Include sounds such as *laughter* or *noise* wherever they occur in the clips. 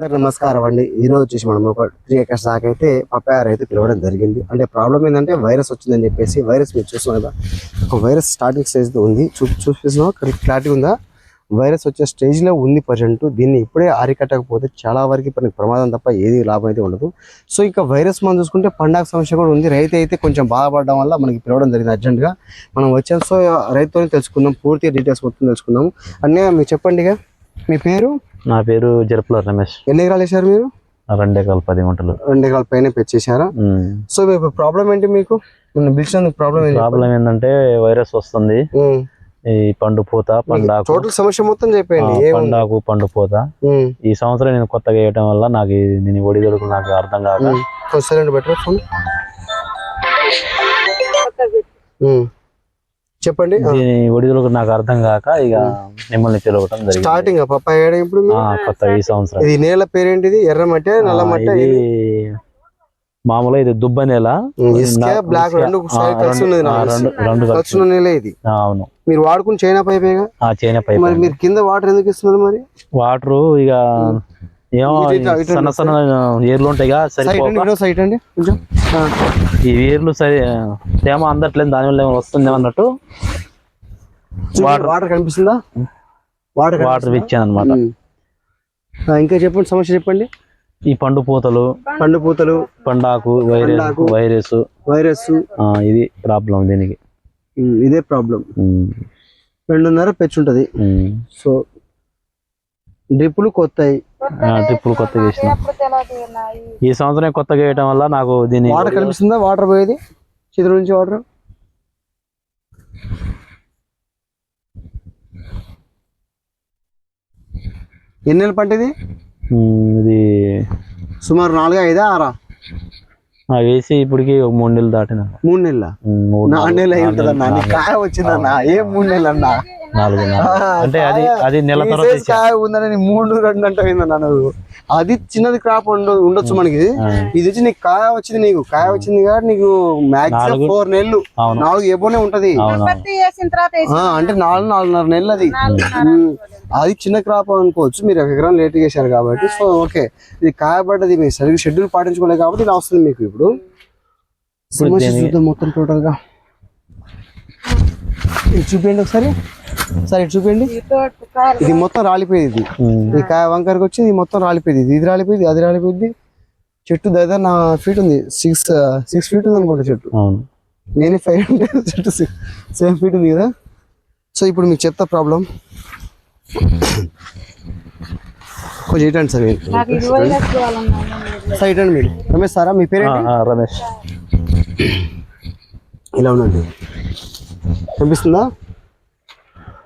నమస్కారం అండి. ఈ రోజు వచ్చేసి మనం ఒక త్రీ ఎకర్స్ దాకా అయితే పప్పాయ రైతు పిలవడం జరిగింది. అంటే ప్రాబ్లం ఏంటంటే వైరస్ వచ్చిందని చెప్పేసి వైరస్ మీరు చూస్తున్నారు కదా ఒక వైరస్ స్టార్టింగ్ స్టేజ్ ఉంది. చూ చూపిస్తున్నాం క్లారిటీ ఉందా? వైరస్ వచ్చే స్టేజ్లో ఉంది ప్రజెంట్. దీన్ని ఇప్పుడే అరికట్టకపోతే చాలా వరకు మనకి ప్రమాదం తప్ప ఏది లాభం అయితే ఉండదు. సో ఇక వైరస్ మనం చూసుకుంటే పండగ సమస్య కూడా ఉంది. రైతు అయితే కొంచెం బాధపడడం వల్ల మనకి పిలవడం జరిగింది అర్జెంట్గా. మనం వచ్చాం. సో రైతుతోనే తెలుసుకుందాం. పూర్తి డీటెయిల్స్ మొత్తం తెలుసుకుందాం అన్నయ్య మీరు చెప్పండి మీ పేరు? నా పేరు జరపుల రమేష్. ఎన్ని ఎకరాలు వేశారు మీరు? రెండు ఎకరాలు పది గుంటలు. రెండు ఎకరాల పైన పెంచేశారా? సో మీకు ప్రాబ్లం ఏంటి మీకు? పిలిచినందుకు ప్రాబ్లం ఏంటి? ప్రాబ్లం ఏంటంటే వైరస్ వస్తుంది. ఈ పండు పూత పండాకు టోటల్ సమస్య మొత్తం చెప్పండి పండాకు పండు పూత. ఈ సంవత్సరం నేను కొత్తగా వేయటం వల్ల నాకు దీని ఒడిదొడుకు నాకు అర్థం సైలెంట్ బెటర్ ఫోన్. చెప్పండి. దీని ఒడిదొడుకు నాకు అర్థం కాక ఇక మిమ్మల్ని పిలవటం జరిగింది. స్టార్టింగ్ పప్పాయ ఇప్పుడు? ఆ, కొత్త ఈ సంవత్సరం. ఇది నేల పేరేంటిది? ఎర్ర మట్టి నల్ల ఆ, మట్టి ఇది మామూలుగా ఇది దుబ్బ నేల. ఇసుక నా- బ్లాక్ ఇసుక, రెండు ఆ, సైడ్ కలిసి రెండు- ఉన్నది ఆ, నాకు రెండు తెలిసి. రెండు కలిసి. కలిసి ఉన్న నేల ఇది. ఆ, అవును. మీరు వాడుకుని చైనా పైపేగా? ఆ చైనా పైప్ మరి మీరు కింద వాటర్ ఎందుకు ఇస్తున్నారు మరి? వాటర్ ఇక ఏమో సన్న సన్న ఏర్లు ఉంటాయిగా సరిపోక. సైట్ అండి కొంచెం. ఈ వేర్లు సరి తేమ అందట్లేదు దాని వల్ల ఏమైనా వస్తుంది అన్నట్టు వాటర్. వాటర్ కనిపిస్తుందా? వాటర్ వాటర్ ఇచ్చాను అనమాట ఇంకా చెప్పండి సమస్య చెప్పండి. ఈ పండు పూతలు పండు పూతలు పండాకు వైరస్. వైరస్. వైరస్. ఆ, ఇది ప్రాబ్లం దీనికి. ఇదే ప్రాబ్లం. రెండున్నర పెచ్చు ఉంటది. సో డ్రిప్పులు కొత్తాయి. ఆ, ట్రిప్పులు కొత్తగా వేసిన. ఈ సంవత్సరం కొత్తగా వేయటం వల్ల నాకు దీని వాటర్ కనిపిస్తుందా? వాటర్ పోయేది? చేతుల నుంచి వాటర్? ఎన్ని నెలల పంట ఇది ఇది సుమారు నాలుగు ఐదా ఆరా? ఆ, వేసి ఇప్పటికి ఒక మూడు నెలలు దాటిన. మూడు నెలల? మూడు నాలుగు నెలలు అయి ఉంటుందన్నా కాయ వచ్చిందన్నా ఏ మూడు నెలలు అన్నా అంటే అది అది నెల తర్వాత కాయ ఉందని మూడు రెండు అంటే నువ్వు. అది చిన్నది క్రాప్ ఉండదు ఉండొచ్చు మనకి. ఇది వచ్చి నీకు కాయ వచ్చింది నీకు. కాయ వచ్చింది కాబట్టి నీకు మాక్సిమం ఫోర్ నెలలు. నాలుగు ఎబోనే ఉంటది. అంటే నాలుగు నాలుగున్నర నెలలు అది. అది చిన్న క్రాప్ అనుకోవచ్చు. మీరు ఒక ఎకరం లేట్ చేశారు కాబట్టి సో ఓకే. ఇది కాయబడ్డది మీ సరిగ్గా షెడ్యూల్ పాటించుకోలేదు కాబట్టి ఇలా వస్తుంది మీకు ఇప్పుడు. మొత్తం టోటల్గా. చూపించండి ఒకసారి. సరే ఇది చూపించండి. ఇది మొత్తం రాలిపోయేది ఇది. కాయ వంకరకి వచ్చి ఇది మొత్తం రాలిపోయింది ఇది. ఇది రాలిపోయింది అది రాలిపోయింది. చెట్టు దగ్గర నా ఫీట్ ఉంది. సిక్స్ సిక్స్ ఫీట్ ఉంది అనుకుంటా చెట్టు. అవును. నేనే ఫైవ్ అంటే *laughs* చెట్టు సెవెన్ ఫీట్ ఉంది కదా. సో ఇప్పుడు మీకు చెత్త ప్రాబ్లం కొంచెం ఇటండి సార్ సార్ ఇటండి మీరు. రమేష్ సారా మీ ఆ, రమేష్. ఇలా ఉండండి. కనిపిస్తుందా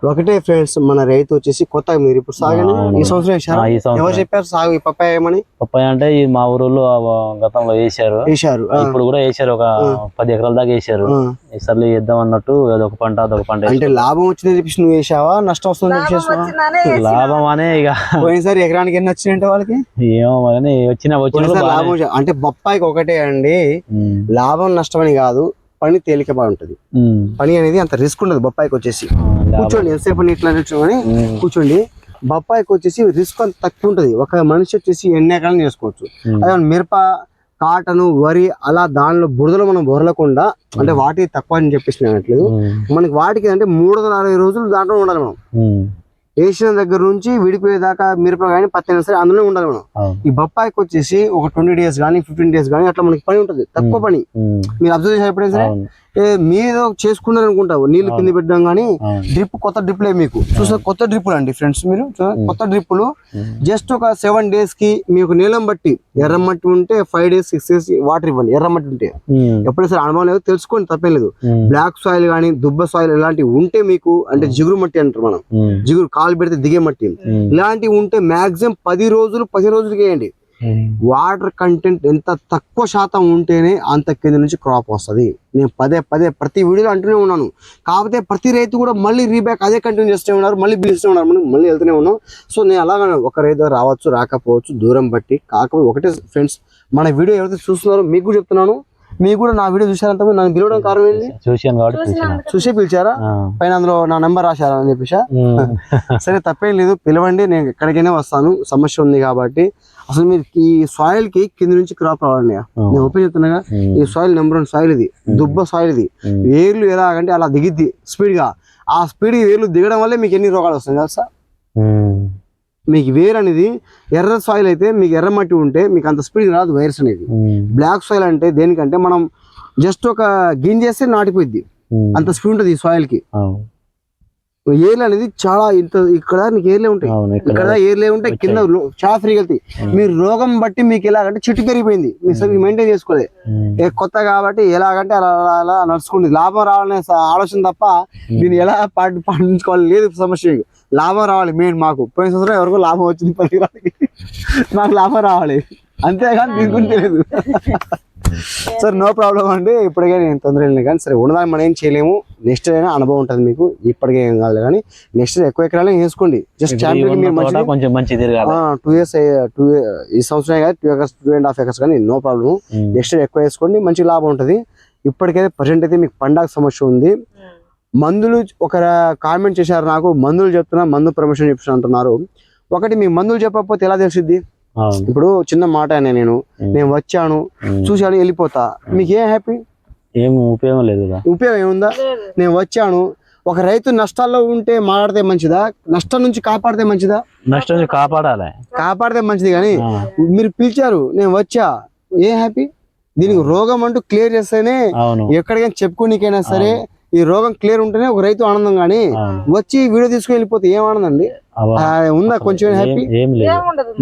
ఒకటే ఫ్రెండ్స్ మన రైతు వచ్చేసి కొత్తగా మీరు ఇప్పుడు సాగండి అవును. ఈ సంవత్సరం సంవత్సరం. ఎవరు చెప్పారు సాగు? ఈ పప్పాయ ఏమని? పప్పాయ అంటే ఈ మా ఊరిలో గతంలో వేసారు వేశారు ఆ, ఇప్పుడు కూడా వేసారు ఒక పది ఎకరాల దాకా వేసారు. ఈసారి వేద్దాం అన్నట్టు అదొక పంట అదొక పంట అంటే లాభం వచ్చిందని చెప్పేసి నువ్వు వేసావా నష్టం వస్తుందని చెప్పేసి వేసావా? వచ్చిందనే లాభం అనే ఇక. పోయినసారి ఎకరానికి ఎన్ని వచ్చినాయంటే వాళ్ళకి? ఏమో కానీ వచ్చిన వచ్చిన లాభం అంటే బొప్పాయికి ఒకటే అండి. లాభం నష్టం అని కాదు పని తేలికగా ఉంటుంది పని అనేది అంత రిస్క్ ఉండదు బొప్పాయికి వచ్చేసి. కూర్చోండి ఎంతసేపు ఇట్లా కూర్చొని కూర్చోండి. బొప్పాయికి వచ్చేసి రిస్క్ అంత తక్కువ ఉంటుంది. ఒక మనిషి వచ్చేసి ఎన్ని ఎకరాలు చేసుకోవచ్చు. అదే మిరప కాటను వరి అలా దానిలో బురదలో మనం బొరలకుండా అంటే వాటి తక్కువ అని చెప్పేసి నేను మనకి వాటికి అంటే మూడు వందల అరవై రోజులు దాంట్లో ఉండాలి మనం. వేసిన దగ్గర నుంచి విడిపోయేదాకా మిరప కానీ పత్తి అయినా సరే అందులో ఉండాలి మనం. ఈ బొప్పాయికి వచ్చేసి ఒక ట్వంటీ డేస్ కానీ ఫిఫ్టీన్ డేస్ కానీ అట్లా మనకి పని ఉంటుంది. తక్కువ పని. మీరు అబ్జర్వ్ చేసిన ఎప్పుడైనా సరే ఏ, మీరేదో చేసుకున్నారు అనుకుంటావు నీళ్ళు కింద పెట్టడం కానీ డ్రిప్ కొత్త డ్రిప్లే మీకు. చూసా కొత్త డ్రిప్పులు అండి ఫ్రెండ్స్ మీరు. చూసారా? కొత్త డ్రిప్పులు. జస్ట్ ఒక సెవెన్ డేస్కి మీకు నీలం బట్టి ఎర్రమట్టి ఉంటే five days six days water ఇవ్వండి. ఎర్రమట్టి ఉంటే. ఎప్పుడైనా సరే అనుభవం లేదు తెలుసుకోండి తప్పేం లేదు. బ్లాక్ సాయిల్ కానీ దుబ్బ సాయిల్ ఇలాంటివి ఉంటే మీకు అంటే జిగురు మట్టి అంటారు మనం. జిగురు కాలు పెడితే దిగే మట్టి. ఇలాంటివి ఉంటే మాక్సిమం పది రోజులు పది రోజులకి వేయండి. వాటర్ కంటెంట్ ఎంత తక్కువ శాతం ఉంటేనే అంత కింద నుంచి క్రాప్ వస్తుంది. నేను పదే పదే ప్రతి వీడియోలో అంటూనే ఉన్నాను. కాకపోతే ప్రతి రైతు కూడా మళ్ళీ రీబ్యాక్ అదే కంటిన్యూ చేస్తూ ఉన్నారు మళ్ళీ పిలుస్తూ ఉన్నారు మనం మళ్ళీ వెళ్తూనే ఉన్నాం. సో నేను అలాగా ఒక రైతు రావచ్చు రాకపోవచ్చు దూరం బట్టి. కాకపోతే ఒకటే ఫ్రెండ్స్ మన వీడియో ఎవరైతే చూస్తున్నారో మీకు కూడా చెప్తున్నాను. మీకు కూడా నా వీడియో చూసారంత నన్ను పిలవడం కారణం ఏంటి చూసాను కాబట్టి చూసే పిలిచారా. పైన అందులో నా నెంబర్ రాశారా అని చెప్పేసా. *laughs* సరే తప్పేం లేదు. పిలవండి నేను ఎక్కడికైనా వస్తాను. సమస్య ఉంది కాబట్టి. అసలు మీరు ఈ సాయిల్కి కింద నుంచి క్రాప్ రావాలండి నేను ఓపెన్ చెప్తున్నాగా. ఈ సాయిల్ నెంబర్ వన్ సాయిల్ ఇది. దుబ్బ సాయిల్ ఇది. వేర్లు ఎలాగంటే అలా దిగిద్ది స్పీడ్గా ఆ స్పీడ్ వేర్లు దిగడం వల్లే మీకు ఎన్ని రోగాలు వస్తాయి తెలుసా? ఉమ్. మీకు వేర్ అనేది ఎర్ర సాయిల్ అయితే మీకు ఎర్ర మట్టి ఉంటే మీకు అంత స్పీడ్ రాదు వైరస్ అనేది. బ్లాక్ సాయిల్ అంటే దేనికంటే మనం జస్ట్ ఒక గింజేస్తే నాటిపోయిద్ది. ఉమ్. అంత స్పీడ్ ఉంటుంది ఈ సాయిల్కి. అవును. ఏర్లు అనేది చాలా ఇంత ఇక్కడ నీకు ఏర్లే ఉంటాయి. ఇక్కడ ఏర్లే ఉంటాయి కింద చాలా ఫ్రీగా వెళ్తాయి. మీరు రోగం బట్టి మీకు ఎలాగంటే చెట్టు పెరిగిపోయింది. మీరు సరిగ్గా మెయింటైన్ చేసుకోలేదు. కొత్త కాబట్టి ఎలాగంటే అలా అలా నడుచుకుంటుంది లాభం రావాలనే ఆలోచన తప్ప దీన్ని ఎలా పాటి పాటించుకోవాలి? లేదు సమస్య. లాభం రావాలి మెయిన్ మాకు. పోయిన సంవత్సరం ఎవరికో లాభం వచ్చింది పరికరాలకి మాకు లాభం రావాలి. అంతేగాని దీని గురించి తెలియదు. సార్ నో ప్రాబ్లం అండి. ఇప్పటికే నేను తొందర వెళ్ళిన కానీ సరే ఉన్నదాన్ని మనం ఏం చేయలేము. నెక్స్ట్ అయినా అనుభవం ఉంటుంది మీకు. ఇప్పటికే ఏం కాదు కానీ నెక్స్ట్ ఎక్కువ ఎకరాలు వేసుకోండి. జస్ట్ ఛాంపియన్ మీరు కొంచెం మంచి టూ ఇయర్స్ టూ ఈ సంవత్సరం కాదు two acres two and half acres కానీ నో ప్రాబ్లం. నెక్స్ట్ ఎక్కువ వేసుకోండి మంచి లాభం ఉంటుంది. ఇప్పటికైతే ప్రజెంట్ అయితే మీకు పండగ సమస్య ఉంది. మందులు ఒక కామెంట్ చేశారు నాకు మందులు చెప్తున్నా మందు ప్రమోషన్ చెప్పి అంటున్నారు. ఒకటి మీ మందులు చెప్పకపోతే ఎలా తెలిసిద్ది? ఇప్పుడు చిన్న మాట అనే నేను నేను వచ్చాను. చూశాను వెళ్ళిపోతా. మీకు ఏం హ్యాపీ ఏం ఉపయోగం లేదు ఉపయోగం ఏముందా? నేను వచ్చాను. ఒక రైతు నష్టాల్లో ఉంటే మాట్లాడితే మంచిదా? నష్టం నుంచి కాపాడితే మంచిదా? నష్టం నుంచి కాపాడాలి. కాపాడితే మంచిది కానీ. మీరు పిలిచారు నేను వచ్చా. ఏ హ్యాపీ దీనికి రోగం అంటూ క్లియర్ చేస్తేనే ఎక్కడికైనా చెప్పుకోనికైనా సరే ఈ రోగం క్లియర్ ఉంటేనే ఒక రైతు ఆనందం కానీ. వచ్చి వీడియో తీసుకుని వెళ్ళిపోతే ఏం ఆనందం అండి ఉందా కొంచెం హ్యాపీ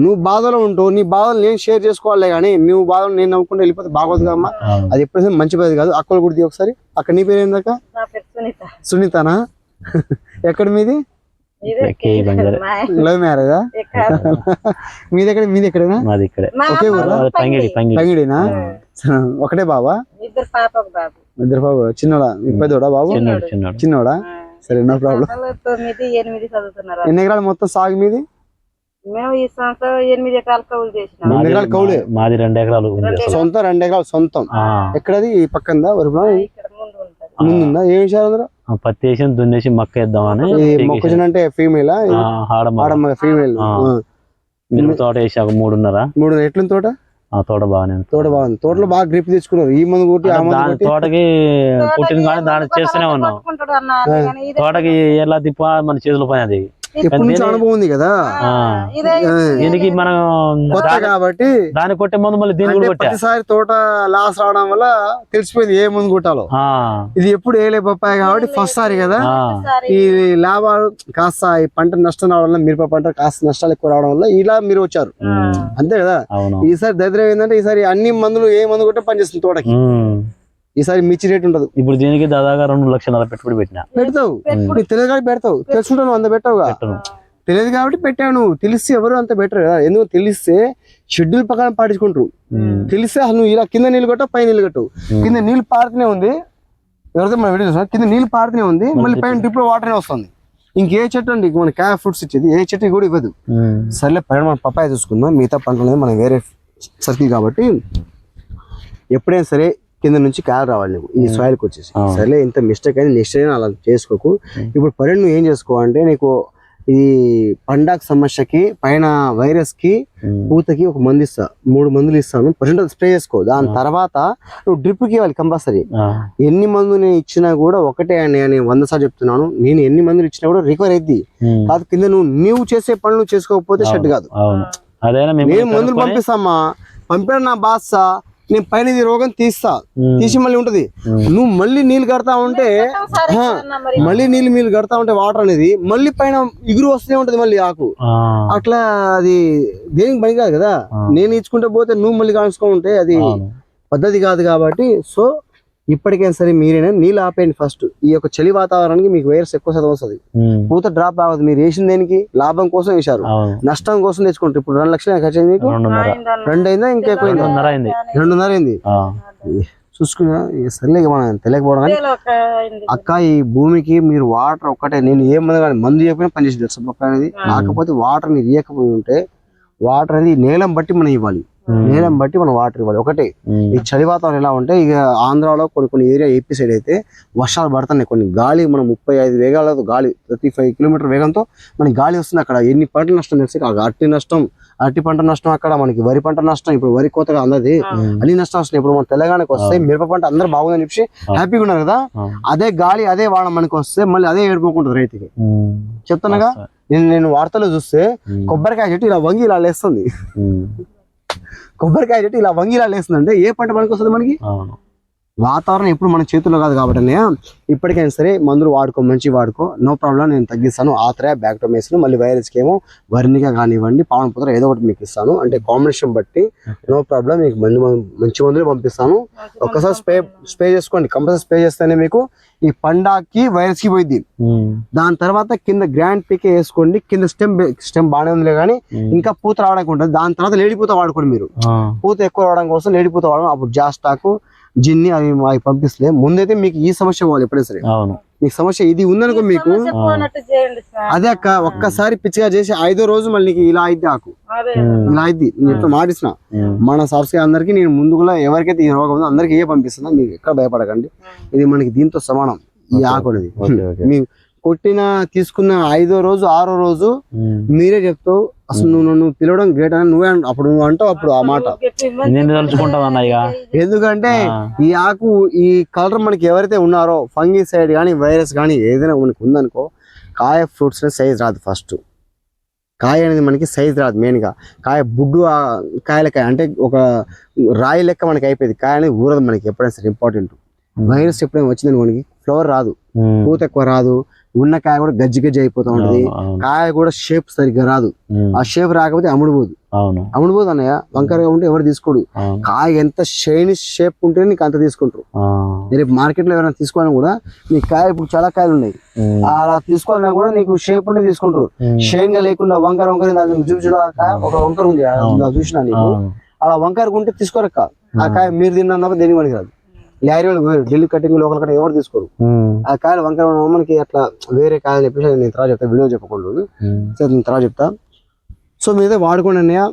నువ్వు బాధలో ఉంటావు నీ బాధలు నేను షేర్ చేసుకోవాలి కానీ నువ్వు బాధలు నేను నవ్వుకుంటూ వెళ్ళిపోతే బాగోదు కమ్మా అవును. అది ఎప్పుడైనా మంచి పది కాదు. అక్కలు గుర్తి ఒకసారి. అక్కడ నీ పేరు ఏందాక నా పేరు సునీత. సునీతనా? ఎక్కడ మీది? లవ్ మ్యారేజా? మీది ఎక్కడ మీది ఎక్కడేనా? మాది ఇక్కడే. మా ఒకే ఊరా? ఊరు తంగిడి తంగిడి. తంగిడేనా? ఒకటే బాబా ఇద్దరు పాప బాబు. ఇద్దరు బాబు చిన్నోడా. మీ పెద్దోడా బాబు? చిన్నోడు సరే నో ప్రాబ్లం పాపలు తొమ్మిది ఎనిమిది చదువుతున్నారు. ఎన్ని ఎకరాలు మొత్తం సాగు మీది? మేము ఈ సంవత్సరం ఎనిమిది ఎకరాలు కౌలు చేసినాం. రెండు ఎకరాలు కౌలే? మాది రెండు ఎకరాలు. సొంతం రెండు ఎకరాలు సొంతం. ఎక్కడది? ఈ పక్కందా? వరుపులో ఇక్కడ ముందు ఉంటది. ముందుందా? ఏం విషయాలు పత్తి వేసి దున్నేసి మక్క వేద్దామని ఈ మొక్కజొన్న అంటే ఫీమేల్ ఆ, ఆడమ్మ ఫీమేల్. మిరప తోట వేసి ఒక మూడున్నర. మూడు ఎట్లుంది తోట? తోట బాగానే ఉంది. తోట బాగుంది. తోటలో బాగా గ్రిప్ తెచ్చుకున్నారు. ఈ మందు కొట్టి దాని తోటకి పుట్టిన కానీ దాన్ని చేస్తూనే ఉన్నాం. తోటకి ఎలా తిప్ప మన చేతుల పని అది. ఎప్పటి నుంచి అనుభవం ఉంది కదా? దీనికి మనం కొత్త దాని- కాబట్టి దాన్ని కొట్టే ముందు మళ్ళీ దీన్ని అంటే కూడా ప్రతిసారి తోట లాస్ రావడం వల్ల తెలిసిపోయింది ఏ మందు కొట్టాలో. ఆ, ఇది ఎప్పుడు వేయలే పప్పాయి కాబట్టి ఫస్ట్ సారి కదా. ఈ లాభాలు కాస్త ఈ పంట నష్టం రావడం వల్ల మిరప పంట కాస్త నష్టాలు ఎక్కువ రావడం వల్ల ఇలా మీరు వచ్చారు. అంతే కదా? ఈసారి దరిద్రం ఏంటంటే ఈసారి అన్ని మందులు ఏ మందు కొట్టే పనిచేస్తుంది తోటకి. ఈసారి మిర్చి రేట్ ఉండదు. ఇప్పుడు దీనికి దాదాగా రెండు లక్షల పెట్టుబడి పెట్టిన. పెడతావు. తెలియదు కాబట్టి పెడతావు. తెలుసుకుంటావు నువ్వు అంత పెట్టావుగా. పెట్టను. తెలియదు కాబట్టి పెట్టావు నువ్వు. తెలిస్తే ఎవరు అంత బెటర్ కదా. ఎందుకు తెలిస్తే షెడ్యూల్ ప్రకారం పాటించుకుంటారు. తెలిస్తే అసలు నువ్వు ఇలా కింద నీళ్ళు కట్టవు పైన నీళ్ళు కట్టవు కింద నీళ్ళు పారుతూనే ఉంది. ఎవరైతే మన వీడియో కింద నీళ్ళు పారుతూనే ఉంది. మళ్ళీ పైన డ్రిప్లో వాటర్ వస్తుంది. ఇంకే చెట్టు అండి మన క్యా ఫ్రూట్స్ ఇచ్చేది? ఏ చెట్టు కూడా ఇవ్వదు. సర్లే పైన మనం పప్పాయ చూసుకుందాం. మిగతా పంటలు అనేది మనం వేరే సర్కిల్ కాబట్టి ఎప్పుడైనా సరే కింద నుంచి కాయ రావాలి నువ్వు ఈ సాయిల్కి వచ్చేసి. సర్లే ఇంత మిస్టేక్ అయింది నెక్స్ట్ అయినా అలా చేసుకోకు. ఇప్పుడు పరి నువ్వు ఏం చేసుకో అంటే నీకు ఈ పండాక్ సమస్యకి పైన వైరస్కి పూతకి ఒక మందు ఇస్తా. మూడు మందులు ఇస్తాను. ప్రజెంట్ స్ప్రే చేసుకో. దాని తర్వాత నువ్వు డ్రిప్కి ఇవ్వాలి కంపల్సరీ. ఎన్ని మందు నేను ఇచ్చినా కూడా ఒకటే అని నేను వంద సార్లు చెప్తున్నాను. నేను ఎన్ని మందులు ఇచ్చినా కూడా రికవర్ అయింది కాదు కింద నువ్వు నీవు చేసే పనులు చేసుకోకపోతే షెడ్ కాదు. నేను మందులు పంపిస్తామా పంపాడు నా బాస నేను పైన ఇది రోగం తీస్తా. తీసి మళ్ళీ ఉంటది. నువ్వు మళ్ళీ నీళ్ళు కడతా ఉంటే మరి. మళ్ళీ నీళ్ళు నీళ్ళు కడతా ఉంటే వాటర్ అనేది మళ్ళీ పైన ఇగురు వస్తూనే ఉంటది మళ్ళీ ఆకు. అట్లా అది దేనికి పని కాదు కదా. నేను ఇచ్చుకుంటే పోతే నువ్వు మళ్ళీ కాల్చుకో ఉంటే అది పద్ధతి కాదు కాబట్టి సో ఇప్పటికైనా సరే మీరైనా? నీళ్ళు ఆపేయండి ఫస్ట్ ఈ యొక్క చలి వాతావరణానికి మీకు వైరస్ ఎక్కువ శాతం వస్తుంది. పూత డ్రాప్ అవ్వదు మీరు వేసిన దేనికి? లాభం కోసం వేశారు నష్టం కోసం తెచ్చుకుంటారు. ఇప్పుడు రెండు లక్షలు ఖర్చు అయింది మీకు. రెండు అయిందా? ఇంకా రెండున్నర అయింది. చూసుకున్నా సర్లే ఇక మనం తెలియకపోవడం. అక్క ఈ భూమికి మీరు వాటర్ ఒక్కటే. నేను ఏ మందు కానీ మందు చెప్పినా పనిచేసి తెలుసు అనేది? కాకపోతే వాటర్ మీరు ఇవ్వకపోయి ఉంటే వాటర్ అనేది నేలం బట్టి మనం ఇవ్వాలి. నేలం బట్టి మనం వాటర్ ఇవ్వాలి. ఒకటే ఈ చలి వాతావరణం ఎలా ఉంటే ఇక ఆంధ్రాలో కొన్ని కొన్ని ఏరియా ఏపీ సైడ్ అయితే వర్షాలు పడుతున్నాయి. కొన్ని గాలి మనం ముప్పై ఐదు వేగాలతో గాలి థర్టీ ఫైవ్ కిలోమీటర్ వేగంతో మనకి గాలి వస్తుంది అక్కడ. ఎన్ని పంటల నష్టం తెలిసి అట్టి నష్టం అరటి పంట నష్టం అక్కడ. మనకి వరి పంట నష్టం ఇప్పుడు వరి కోతగా అందది అన్ని నష్టం వస్తున్నాయి. ఇప్పుడు మన తెలంగాణకి వస్తే మిరప పంట అందరూ బాగుందని చెప్పి హ్యాపీగా ఉన్నారు కదా. అదే గాలి అదే వాడ మనకి వస్తే మళ్ళీ అదే ఏడుపుకుంటుంది రైతుకి. చెప్తున్నాగా నేను నేను వార్తలు చూస్తే. కొబ్బరికాయ చెట్టు ఇలా వంగి ఇలా లేస్తుంది. కొబ్బరికాయ చెట్టు ఇలా వంగి ఇలా లేస్తుంది అంటే ఏ పంట పనికి వస్తుంది మనకి? అవును. వాతావరణం ఎప్పుడు మన చేతుల్లో కాదు కాబట్టి అన్నయ్య ఇప్పటికైనా సరే మందులు వాడుకో మంచి వాడుకో. నో ప్రాబ్లం నేను తగ్గిస్తాను. ఆత్రయ బ్యాక్టోమేసిన్ మళ్ళీ వైరస్కి ఏమో వర్ణిగా కానివ్వండి పావన పుత్ర ఏదో ఒకటి మీకు ఇస్తాను. అంటే కాంబినేషన్ బట్టి నో ప్రాబ్లం మీకు మందు మంచి మందులు పంపిస్తాను. ఒక్కసారి స్ప్రే స్ప్రే చేసుకోండి. కంపల్సరీ స్ప్రే చేస్తేనే మీకు ఈ పండాకి వైరస్కి పోయింది. దాని తర్వాత కింద గ్రాండ్ పీకే వేసుకోండి. కింద స్టెమ్ స్టెమ్ బాగానే ఉంది కానీ. ఇంకా పూత రావడానికి ఉంటుంది. దాని తర్వాత లేడిపూత వాడుకోండి మీరు. పూత ఎక్కువ రావడం కోసం లేడిపూత వాడడం అప్పుడు జాస్టాకు జిన్ని అవి అవి పంపిస్తే ముందైతే మీకు ఈ సమస్య పోవాలి ఎప్పుడైనా సరే. అవును. మీకు సమస్య ఇది ఉందనుకో మీకు సమస్య పోనట్టు చేయండి సార్. అదే అక్క ఒక్కసారి పిచ్చిగా చేసి ఐదో రోజు మళ్ళీ ఇలా అయింది ఆకు అదే. ఇలా అయింది. నేను ఉమ్. మన సబ్స్క్రైబ్ అందరికి నేను ముందు కూడా ఎవరికైతే ఈ రోగం ఉందో అందరికి ఏ పంపిస్తున్నా. మీకు ఎక్కడ భయపడకండి. ఇది మనకి దీంతో సమానం. ఈ ఆకు అనేది. మీ కొట్టిన తీసుకున్న ఐదో రోజు ఆరో రోజు. మీరే చెప్తావు. అసలు నువ్వు నన్ను పిలవడం గ్రేట్ అని నువ్వే అప్పుడు నువ్వు అంటావు అప్పుడు ఆ మాట. నేను అన్న ఇక. ఎందుకంటే. ఈ ఆకు ఈ కలర్ మనకి ఎవరైతే ఉన్నారో ఫంగీ సైడ్ కానీ వైరస్ కానీ ఏదైనా మనకి ఉందనుకో కాయ ఫ్రూట్స్ సైజ్ రాదు ఫస్ట్ కాయ అనేది మనకి సైజ్ రాదు మెయిన్గా కాయ బుడ్డు ఆ కాయల కాయ అంటే ఒక రాయి లెక్క మనకి అయిపోయింది. కాయ అనేది ఊరదు మనకి ఎప్పుడైనా సరే ఇంపార్టెంట్ వైరస్ ఎప్పుడైనా వచ్చిందని మనకి ఫ్లవర్ రాదు. పూత ఎక్కువ రాదు. ఉన్న కాయ కూడా గజ్జి గజ్జి అయిపోతూ ఉంటుంది. కాయ కూడా షేప్ సరిగ్గా రాదు. ఆ షేప్ రాకపోతే అమ్ముడుపోదు అవును. అమ్ముడుపోదు అన్నయ్య. వంకరగా ఉంటే ఎవరు తీసుకోడు. కాయ ఎంత షైనీ షేప్ ఉంటే నీకు అంత తీసుకుంటారు. రేపు మార్కెట్లో ఎవరైనా తీసుకోవాలని కూడా నీ కాయ ఇప్పుడు చాలా కాయలు ఉన్నాయి. అలా తీసుకోవాలన్నా కూడా నీకు షేప్ ఉంటే తీసుకుంటారు. షైన్గా లేకుండా వంకర వంకర దాన్ని చూపించు ఒక వంకర ఉంది. చూసిన నీకు? అలా వంకర ఉంటే తీసుకోరక్క. ఆ కాయ మీరు తిన్నా దేనికి పనికి రాదు లారీ వాళ్ళు వేరు ఢిల్లీ కటింగ్ లోకల్ కటింగ్ ఎవరు తీసుకోరు. ఆ కాయలు వంకర మనకి అట్లా వేరే కాయలు చెప్పేసి నేను తర్వాత చెప్తా వీడియో చెప్పకూడదు. ఉమ్. సో నేను తర్వాత చెప్తా. సో మీరైతే వాడుకోండి అన్నయ్య.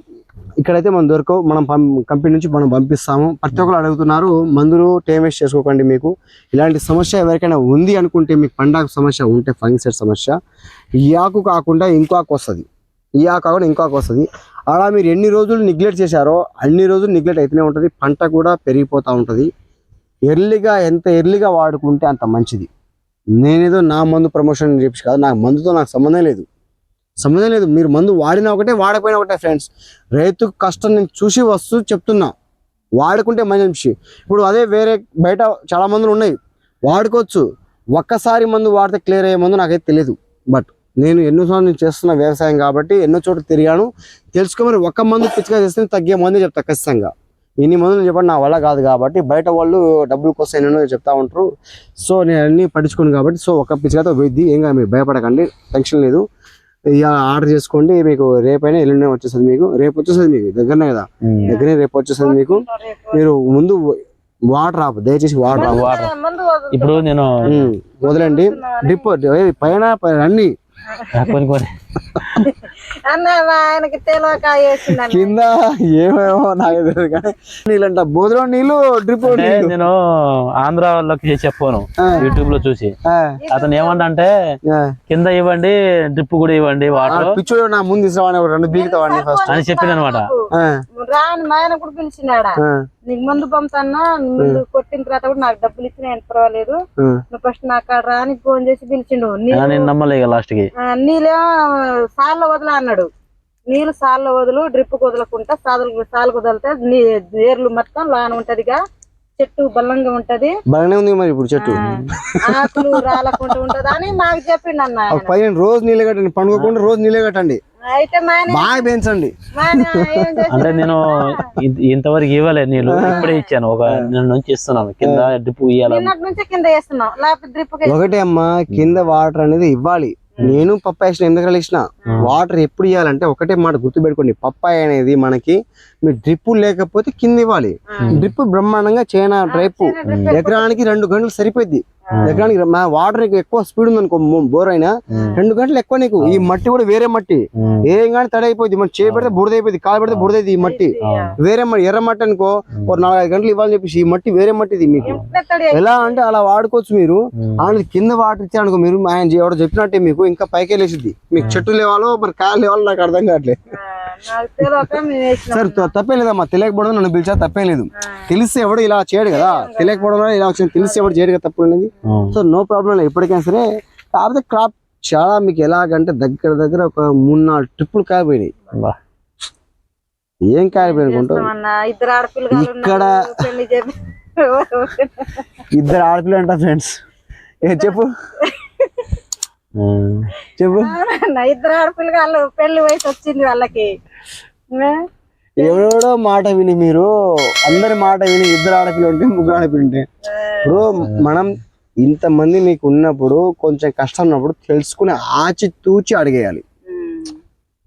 ఇక్కడైతే మనం దొరకవు మనం కంపెనీ నుంచి మనం పంపిస్తాము. ప్రతి ఒక్కరు అడుగుతున్నారు మందులు టైం వేస్ట్ చేసుకోకండి మీకు. ఇలాంటి సమస్య ఎవరికైనా ఉంది అనుకుంటే మీకు పండాకు సమస్య ఉంటే ఫంగిసైడ్ సమస్య. ఈ ఆకు కాకుండా ఇంకో ఆకు వస్తుంది. ఈ ఆకు కాకుండా ఇంకో ఆకు వస్తుంది. అలా మీరు ఎన్ని రోజులు నెగ్లెక్ట్ చేశారో అన్ని రోజులు నెగ్లెక్ట్ అయితేనే ఉంటుంది. పంట కూడా పెరిగిపోతూ ఉంటుంది. ఎర్లీగా ఎంత ఎర్లీగా వాడుకుంటే అంత మంచిది. నేనేదో నా మందు ప్రమోషన్ చెప్పి కాదు నాకు మందుతో నాకు సంబంధం లేదు. సంబంధం లేదు. మీరు మందు వాడినా ఒకటే వాడకపోయినా ఒకటే ఫ్రెండ్స్. రైతు కష్టం నేను చూసి వస్తూ చెప్తున్నా. వాడుకుంటే మంచి విషయం. ఇప్పుడు అదే వేరే బయట చాలా మందులు ఉన్నాయి. వాడుకోవచ్చు. ఒక్కసారి మందు వాడితే క్లియర్ అయ్యే మందు నాకైతే తెలియదు బట్ నేను ఎన్నో సార్లు నేను చేస్తున్న వ్యవసాయం కాబట్టి ఎన్నో చోట్ల తిరిగాను. తెలుసుకోమని ఒక్క మందు పిచ్చిగా చేస్తే తగ్గే మంది చెప్తా ఖచ్చితంగా. ఇన్ని మందులు చెప్పండి నా వల్ల కాదు కాబట్టి బయట వాళ్ళు డబ్బుల కోసం ఎన్నెన్నో చెప్తా ఉంటారు. సో నేను అన్ని పట్టించుకోను కాబట్టి సో ఒక పిచ్చిగాతో పోయిద్ది. ఏం కాదు మీరు భయపడకండి. టెన్షన్ లేదు. ఇక ఆర్డర్ చేసుకోండి. మీకు రేపైనా ఎల్లుండి వచ్చేస్తుంది మీకు. రేపు వచ్చేస్తుంది మీకు. దగ్గరనే కదా? ఉమ్. దగ్గరే రేపు వచ్చేస్తుంది మీకు. మీరు ముందు వాటర్ ఆపు. దయచేసి వాటర్ ఆపు. వాటర్. ఇప్పుడు నేను వదలండి. పైన పైన అన్ని కొన్ని కొన్ని అన్న ఆయనకి తెలియక వేసిందన్న. కింద ఏమేమో నాకు తెలియదు కానీ నీళ్ళంట. బోధలో నీళ్ళు డ్రిప్ నేను ఆంధ్ర వాళ్ళకి చెప్పాను యూట్యూబ్లో చూసి. అతను ఏమంటే కింద ఇవ్వండి డ్రిప్ కూడా ఇవ్వండి వాటర్. పిచ్చోడు నా ముందు ఇస్తామని రెండు బీగుతావాడిని ఫస్ట్ అని చెప్పింది అనమాట. రాని మా ఆయన కూడా పిలిచినాడా? నీకు మందు పంపుతాన్నా ముందు కొట్టిన తర్వాత కూడా నాకు డబ్బులు ఇచ్చిన ఏం పర్వాలేదు. నువ్వు ఫస్ట్ నా కాడ రాని ఫోన్ చేసి పిలిచిండు. నేను నమ్మలే లాస్ట్కి. ఆ, నీళ్ళేమో సాల్లో వదల అన్నాడు. నీళ్ళు సాల్లో వదులు డ్రిప్ వదలకుంటా సాదలు సాలు వదిలితే నీ ఏర్లు మొత్తం లాన ఉంటదిగా చెట్టు బలంగా ఉంటది. బాగానే ఉంది మరి ఇప్పుడు చెట్టు. ఆకులు రాలకుండా ఉంటది అని నాకు చెప్పిండు అన్న. పైన రోజు నీళ్ళు కట్టండి పండుకోకుండా రోజు నీళ్ళే కట్టండి. అయితే బాగా పెంచండి. అంటే నేను ఇంత- ఇంతవరకు ఇవ్వలే నీళ్ళు ఇప్పుడే ఇచ్చాను. ఒక నెల నుంచి ఇస్తున్నాను. కింద డ్రిప్ ఇవ్వాలి నిన్నటి నుంచే కింద వేస్తున్నాం లేకపోతే డ్రిప్ ఒకటే అమ్మా కింద వాటర్ అనేది ఇవ్వాలి. నేను పప్పాయ వేసిన ఎందుకు ఇచ్చిన వాటర్ ఎప్పుడు ఇవ్వాలంటే ఒకటే మాట గుర్తుపెట్టుకోండి. పప్పాయ అనేది మనకి మీ డ్రిప్ లేకపోతే కింద ఇవ్వాలి. డ్రిప్ బ్రహ్మాండంగా చైనా డ్రైప్ ఎకరానికి రెండు గంటలు సరిపోద్ది ఎకరానికి మా వాటర్ నీకు ఎక్కువ స్పీడ్ ఉంది అనుకో బోర్ అయినా రెండు గంటలు ఎక్కువ నీకు. ఈ మట్టి కూడా వేరే మట్టి. ఏం కానీ తడి అయిపోద్ది మనం చేయి పెడితే బురద అయిపోయింది కాలు పెడితే బురద ఈ మట్టి. వేరే మట్టి ఎర్ర మట్టి అనుకో ఒక నాలుగైదు గంటలు ఇవ్వాలని చెప్పేసి ఈ మట్టి వేరే మట్టిది మీకు. తడి ఎలా అంటే అలా వాడుకోవచ్చు మీరు. ఆయన కింద వాటర్ ఇచ్చారనుకో మీరు ఆయన ఎవడో చెప్పినట్టే మీకు ఇంకా పైకి వెళ్ళేసిద్ది. మీకు చెట్టు లేవాలో మరి కాయలు లేవాలో నాకు అర్థం కావట్లేదు. సరే తప్పేం లేదమ్మా. తెలియకపోవడం నన్ను పిలిచా తప్పేం లేదు. తెలిసి ఎవడు ఇలా చేయడు కదా. తెలియకపోవడం ఇలా వచ్చింది. తెలిసి ఎవడు చేయడు కదా తప్పు అనేది సో నో ప్రాబ్లం లేదు. ఎప్పటికైనా సరే కాకపోతే క్రాప్ చాలా మీకు ఎలాగంటే దగ్గర దగ్గర ఒక మూడు నాలుగు ట్రిప్పులు కాయపోయినాయి బా. ఏం ఆడపిల్లలు ఇక్కడ- ఇద్దరు ఆడపిల్లలు అంట ఫ్రెండ్స్. ఏ చెప్పు. *laughs* చెప్పు. ఇద్దరు ఆడపిల్లగాళ్ళు పెళ్ళి వయసు వచ్చింది వాళ్ళకి? ఎవడో మాట విని మీరు అందరి మాట విని ఇద్దరు ఆడపిల్లలు ఉంటే ముగ్గురు ఆడపిల్లలు ఉంటే. ఇప్పుడు మనం ఇంతమంది మీకు ఉన్నప్పుడు కొంచెం కష్టం ఉన్నప్పుడు తెలుసుకుని ఆచి తూచి అడిగేయాలి.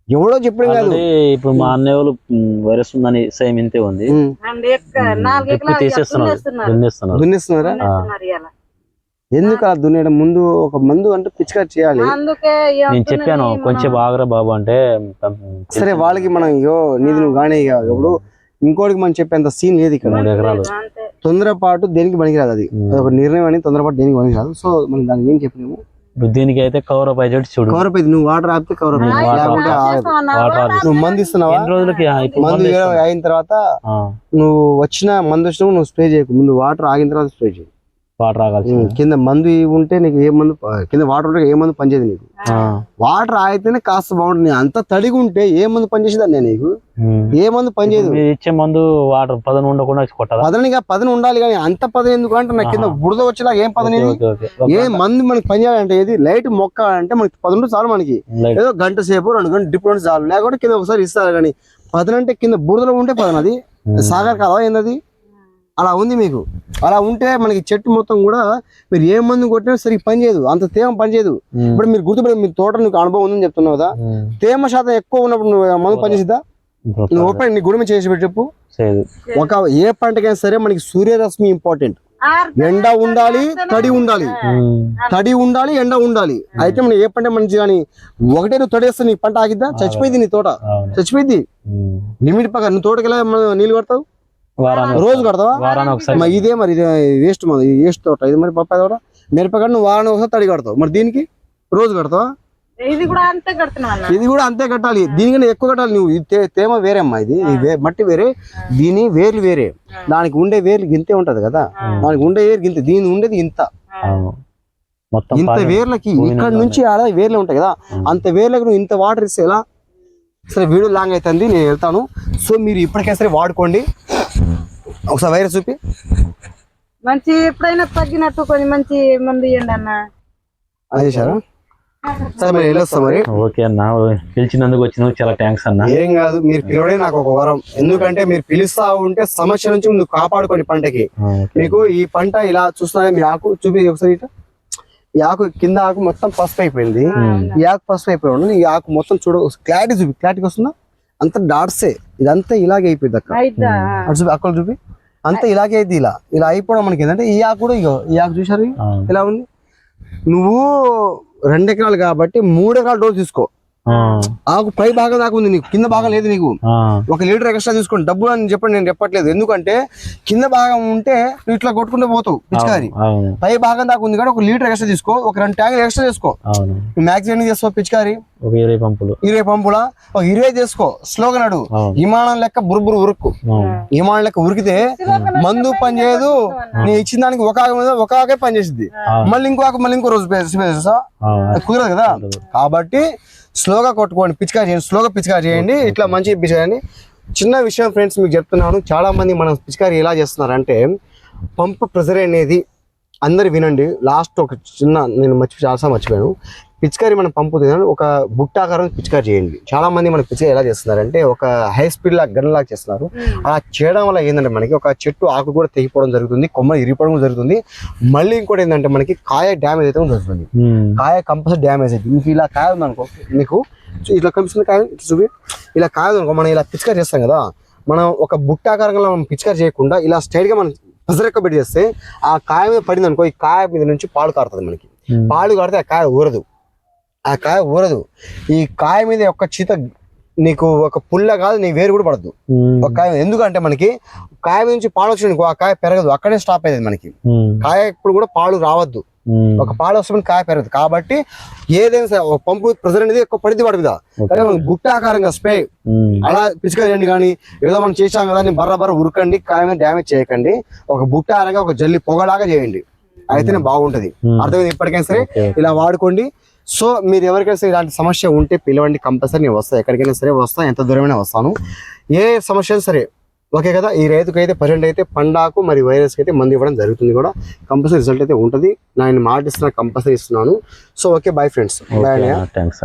ఎవడో చెప్పడం కాదు. ఇప్పుడు మా అన్నయ్య వాళ్ళు వైరస్ ఉందని సేమ్ ఇంతే ఉంది. తీసేస్తున్నారు దున్నేస్తున్నారు. దున్నేస్తున్నారు దున్నేస్తున్నారా దున్నేస్తున్నారు ఇవాళ. ఎందుకు అలా దున్నేయడం? ముందు ఒక మందు అంటే పిచ్చిగా చేయాలి. నేను చెప్పాను కొంచెం బాగరా బాబు అంటే సరే వాళ్ళకి మనం అయ్యో నీది నువ్వు కానీ ఇప్పుడు ఇంకోటికి మనం చెప్పేంత సీన్ లేదు ఇక్కడ. మూడు ఎకరాలు. తొందరపాటు దేనికి పనికిరాదు అది. ఒక నిర్ణయం అని తొందరపాటు దేనికి పనికిరాదు. సో మనం దానికి ఏం చెప్పినాము ఇప్పుడు దీనికి అయితే కవర్ అప్ అయ్యేటట్టు చూడు. కవర్ అప్ నువ్వు వాటర్ ఆపితే కవర్ అప్. నువ్వు మందు ఇస్తున్నావా? రోజులకి మందు. అయిన తర్వాత నువ్వు వచ్చిన మందు వచ్చినప్పుడు నువ్వు స్ప్రే చేయకు. ముందు వాటర్ ఆగిన తర్వాత స్ప్రే చేయి వాటర్ ఆగాల్సింది కింద మందు ఉంటే నీకు ఏ మందు కింద వాటర్ ఉంటే ఏ మందు పనిచేయదు నీకు. వాటర్ ఆగితేనే కాస్త బాగుంటుంది. అంత తడిగా ఉంటే ఏ మందు పనిచేసేదాన్ని నీకు. ఏ మందు పనిచేయదు. ఇచ్చే మందు వాటర్ పదన ఉండకుండా కొట్టదా? పదనిగా పదని ఉండాలి కానీ అంత పదని ఎందుకు అంటే నాకు కింద బురద వచ్చేలా ఏం పదని. ఏ మందు మనకి పని చేయాలంటే ఏది? లైట్ మొక్క అంటే మనకి పదనుంటే చాలు మనకి. ఏదో గంట సేపు రెండు గంట డిప్ ఉంటే చాలు. లేకుంటే కింద ఒకసారి ఇస్తారు కానీ పదనంటే కింద బురదలో ఉంటే పదన అది. ఉమ్. సాగర్ కాదా ఏంది అలా ఉంది మీకు. అలా ఉంటే మనకి చెట్టు మొత్తం కూడా మీరు ఏ మందు కొట్టినా సరిగ్గా పని చేయదు. అంత తేమ పని చేయదు. ఇప్పుడు మీరు గుర్తుపడి మీ తోట నీకు అనుభవం ఉందని చెప్తున్నావు కదా. తేమ శాతం ఎక్కువ ఉన్నప్పుడు నువ్వు మందు పనిచేసిద్దా నువ్వు ఓపెన్ నీ గుడిమి చేసి పెట్టి చెప్పు. ఒక ఏ పంటకైనా సరే మనకి సూర్యరశ్మి ఇంపార్టెంట్ ఎండ ఉండాలి తడి ఉండాలి. తడి ఉండాలి ఎండ ఉండాలి. అయితే మనం ఏ పంట మంచి కానీ ఒకటే నువ్వు తడేస్తే నీ పంట ఆగిద్దా? చచ్చిపోయింది నీ తోట. చచ్చిపోయింది. లిమిట్ పక్క నువ్వు తోటకి ఎలా నీళ్ళు కడతావు? రోజు కడతావా? వారానికి ఇదే మరి వేస్ట్ మరి వేస్ట్ తోట. ఇది మరి పప్పాయ తోట? మిరపకాయ నువ్వు వారానికి ఒకసారి తడి కడతావు. మరి దీనికి రోజు కడతావా? ఇది కూడా అంతే కడుతున్నాం అన్న. ఇది కూడా అంతే కట్టాలి. దీనికన్నా ఎక్కువ కట్టాలి నువ్వు. తేమ వేరే అమ్మా ఇది మట్టి వేరే దీని వేర్లు వేరే. దానికి ఉండే వేర్లు గింతే ఉంటది కదా. దానికి ఉండే వేరు గింత. దీని ఉండేది ఇంత. మొత్తం ఇంత వేర్లకి ఇక్కడ నుంచి ఆడ వేర్లు ఉంటాయి కదా. అంత వేర్లకు నువ్వు ఇంత వాటర్ ఇస్తే ఎలా? సరే వీడియో లాంగ్ అవుతుంది నేను వెళ్తాను. సో మీరు ఇప్పటికైనా సరే వాడుకోండి. ఒకసారి వైరస్ చూపి. మంచి ఎప్పుడైనా తగ్గినట్టు కొంచెం మంచి మందు ఇవ్వండి అన్న. అది సార్ సరే మరి వెళ్ళొస్తాం మరి. ఓకే అన్న పిలిచినందుకు వచ్చినందుకు చాలా థ్యాంక్స్ అన్న. ఏం కాదు మీరు పిలవడే నాకు ఒక వరం. ఎందుకంటే మీరు పిలుస్తా ఉంటే సమస్య నుంచి నువ్వు కాపాడుకోండి పంటకి. మీకు ఈ పంట ఇలా చూస్తున్నారా? మీ ఆకు చూపి ఒకసారి ఈ ఆకు కింద ఆకు మొత్తం పసుపు అయిపోయింది. ఈ ఆకు పసుపు అయిపోయి ఉండదు ఈ ఆకు మొత్తం చూడ క్లారిటీ చూపి. క్లారిటీ వస్తుందా? అంత డాట్సే ఇదంతా ఇలాగే అయిపోయింది అక్క అయిద్దా? అటు చూపి అక్కడ చూపి. అంతా ఇలాగే అయింది ఇలా. ఇలా అయిపోవడం మనకి ఏంటంటే ఈ ఆకు కూడా ఇగో ఈ ఆకు చూసారు ఇలా ఉంది? నువ్వు రెండు ఎకరాలు కాబట్టి మూడు ఎకరాల డోస్ తీసుకో. ఆకు పై భాగం దాకా ఉంది నీకు కింద భాగం లేదు నీకు. ఆ, ఒక లీటర్ ఎక్స్ట్రా తీసుకోండి. డబ్బులు అని చెప్పండి నేను చెప్పట్లేదు. ఎందుకంటే కింద భాగం ఉంటే నువ్వు ఇట్లా కొట్టుకుంటూ పోతావు పిచికారి పై భాగం దాకా ఉంది కాబట్టి ఒక లీటర్ ఎక్స్ట్రా తీసుకో ఒక రెండు ట్యాంకులు ఎక్స్ట్రా నువ్వు మ్యాక్సిమం ఎన్ని చేస్తావు పిచికారి ఒక ఇరవై పంపులు. ఇరవై పంపులా? ఒక ఇరవై చేసుకో స్లోగా నడు. అవును. విమానం లెక్క బురుబురు ఉరుక్కు. విమానం లెక్క ఉరికితే మందు పని చేయదు. నీ ఇచ్చిన దానికి ఒక మీద ఒక ఆకే పని చేసింది మళ్ళీ ఇంకో ఆకు మళ్ళీ ఇంకో రోజు కుదరదు కదా. కాబట్టి స్లోగా కొట్టుకోండి పిచికా చేయండి స్లోగా పిచికా చేయండి ఇట్లా మంచి పిచికాయండి చిన్న విషయం ఫ్రెండ్స్ మీకు చెప్తున్నాను చాలా మంది మనం పిచికారి ఎలా చేస్తున్నారంటే పంపు ప్రెజర్ అనేది అందరు వినండి. లాస్ట్ ఒక చిన్న నేను మర్చి చాలాసార్లు మర్చిపోయాను. పిచికారి మనం పంపు తినాలి. ఒక బుట్టాకారం పిచికారి చేయండి. చాలా మంది మన పిచికారి ఎలా చేస్తున్నారంటే ఒక హై స్పీడ్ లా గన్ లాగా చేస్తున్నారు. అలా చేయడం వల్ల ఏంటంటే మనకి ఒక చెట్టు ఆకు కూడా తెగిపోవడం జరుగుతుంది కొమ్మ ఇరిగిపోవడం కూడా జరుగుతుంది. మళ్ళీ ఇంకోటి ఏంటంటే మనకి కాయ డ్యామేజ్ అయితే జరుగుతుంది. కాయ కంపల్సరీ డ్యామేజ్ అయింది మీకు ఇలా కాయ ఉందనుకో మీకు ఇట్లా కనిపిస్తుంది కాయ చూపి. ఇలా కాయ ఉందనుకో మనం ఇలా పిచికారి చేస్తాం కదా. మనం ఒక బుట్టాకారంగా మనం పిచికారి చేయకుండా ఇలా స్ట్రైట్గా మనం పెట్టి చేస్తే ఆ కాయ మీద పడింది అనుకో ఈ కాయ మీద నుంచి పాలు కారుతుంది మనకి. పాలు కారితే ఆ కాయ ఊరదు. ఆ కాయ ఊరదు. ఈ కాయ మీద ఒక్క చీత నీకు ఒక పుల్ల కాదు నీ వేరు కూడా పడద్దు ఉమ్, ఒక కాయ ఎందుకంటే మనకి కాయ నుంచి పాలు వచ్చింది ఆ కాయ పెరగదు. అక్కడే స్టాప్ అయ్యేది మనకి. కాయ ఇప్పుడు కూడా పాలు రావద్దు. ఒక పాలు వస్తే కాయ పెరగదు. కాబట్టి ఏదైనా సరే ఒక పంపు ప్రెజర్ అనేది ఎక్కువ పడింది వాడి మీద. గుట్ట ఆకారంగా స్ప్రే అలా పిచ్చుకెళ్ళండి కానీ ఏదో మనం చేసాం కదా అని బర్ర బర్ర ఉరకండి కాయ మీద డ్యామేజ్ చేయకండి. ఒక బుట్ట ఆరగా ఒక జల్లి పొగలాగా చేయండి. అయితేనే బాగుంటది. అర్థమైంది ఇప్పటికైనా సరే. ఇలా వాడుకోండి. సో మీరు ఎవరికైనా సరే ఇలాంటి సమస్య ఉంటే పిలవండి కంపల్సరీ నేను వస్తాను ఎక్కడికైనా సరే వస్తాను ఎంత దూరమైనా వస్తాను. ఏ సమస్య సరే ఓకే కదా? ఈ రైతుకు అయితే ప్రజెంట్ అయితే పండాకు మరి వైరస్కి అయితే మందు ఇవ్వడం జరుగుతుంది కూడా. కంపల్సరీ రిజల్ట్ అయితే ఉంటుంది. నేను మాట ఇస్తున్నా కంపల్సరీ ఇస్తున్నాను. So okay bye friends. Bye thanks